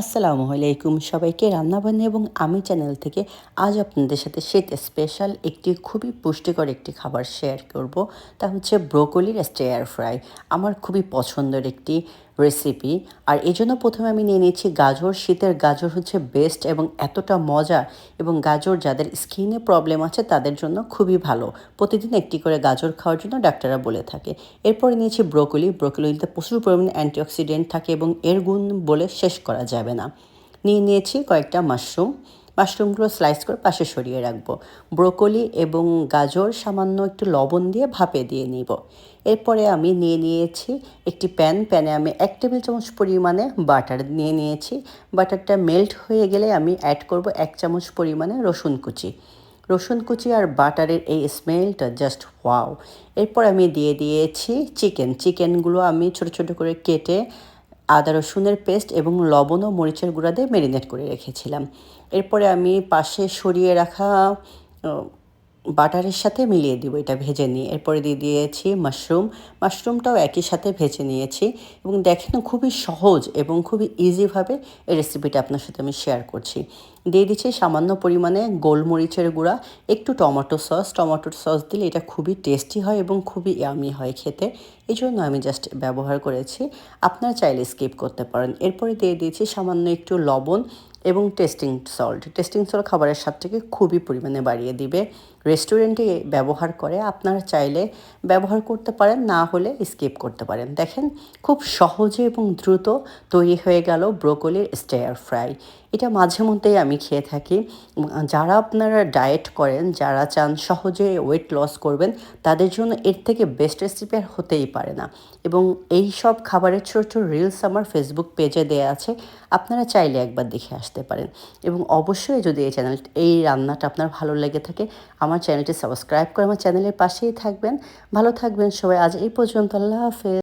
আসসালামু আলাইকুম সবাইকে রান্নাবান্না এবং আমি চ্যানেল থেকে আজ আপনাদের সাথে শীত স্পেশাল একটি খুবই পুষ্টিকর একটি খাবার শেয়ার করব। তা হচ্ছে ব্রোকলির স্টেয়ার ফ্রাই আমার খুবই পছন্দের একটি রেসিপি আর এই জন্য প্রথমে আমি নিয়ে নিয়েছি গাজর। শীতের গাজর হচ্ছে বেস্ট এবং এতটা মজা এবং গাজর যাদের স্কিনে প্রবলেম আছে তাদের জন্য খুবই ভালো। প্রতিদিন একটি করে গাজর খাওয়ার জন্য ডাক্তাররা বলে থাকে। এরপরে নিয়েছি ব্রোকলি। ব্রোকলিতে প্রচুর পরিমাণে অ্যান্টিঅক্সিডেন্ট থাকে এবং এর গুণ বলে শেষ করা যাবে। না। নিয়ে নিয়েছি কয়েকটা মাশরুম। মাশরুমগুলো স্লাইস করে পাশে সরিয়ে রাখব। ব্রোকলি এবং গাজর সামান্য একটু লবণ দিয়ে ভাপে দিয়ে নিব। এরপরে আমি নিয়ে নিয়েছি একটি প্যান। প্যানে আমি এক টেবিল চামচ পরিমাণে বাটার নিয়ে নিয়েছি। বাটারটা মেল্ট হয়ে গেলে আমি অ্যাড করব এক চামচ পরিমাণে রসুন কুচি। রসুন কুচি আর বাটারের এই স্মেলটা জাস্ট ওয়াও এরপর আমি দিয়ে দিয়েছি চিকেন চিকেনগুলো আমি ছোট ছোট করে কেটে আদা, রসুনের পেস্ট এবং লবণ ও মরিচের গুঁড়া দিয়ে ম্যারিনেট করে রেখেছিলাম। এরপরে আমি পাশে সরিয়ে রাখা বাটারের সাথে মিলিয়ে দিব এটা ভেজে নিয়ে। এরপরে দিয়ে দিয়েছি মাশরুম। মাশরুমটাও একই সাথে ভেজে নিয়েছি। এবং দেখেন খুবই সহজ এবং খুবই ইজিভাবে এই রেসিপিটা আপনার সাথে আমি শেয়ার করছি। দিয়ে দিচ্ছি সামান্য পরিমাণে গোলমরিচের গুঁড়া, একটু টমেটো সস। টমেটোর সস দিলে এটা খুবই টেস্টি হয় এবং খুবই ইয়ামি হয় খেতে। এই জন্য আমি জাস্ট ব্যবহার করেছি। আপনারা চাইলে স্কিপ করতে পারেন। এরপরে দিয়ে দিয়েছি সামান্য একটু লবণ এবং টেস্টিং সল্ট টেস্টিং সল্ট খাবারের স্বাদটাকে খুবই পরিমাণে বাড়িয়ে দিবে। রেস্টুরেন্টে ব্যবহার করে আপনারা চাইলে ব্যবহার করতে পারেন, না হলে স্কিপ করতে পারেন। দেখেন, খুব সহজে এবং দ্রুত তৈরি হয়ে গেল ব্রোকলির স্টেয়ার ফ্রাই এটা মাঝে মধ্যেই আমি খেয়ে থাকি। যারা আপনারা ডায়েট করেন, যারা চান সহজে ওয়েট লস করবেন, তাদের জন্য এর থেকে বেস্ট রেসিপি আর হতেই পারে না। এবং এই সব খাবারের ছোটো ছোটো রিলস আমার ফেসবুক পেজে দেওয়া আছে, আপনারা চাইলে একবার দেখে আসতে পারেন। এবং অবশ্যই যদি এই চ্যানেল এই রান্নাটা আপনার ভালো লেগে থাকে, আমার চ্যানেলটি সাবস্ক্রাইব করে আমার চ্যানেলের পাশেই থাকবেন। ভালো থাকবেন সবাই, আজ এই পর্যন্ত, আল্লাহ হাফেজ।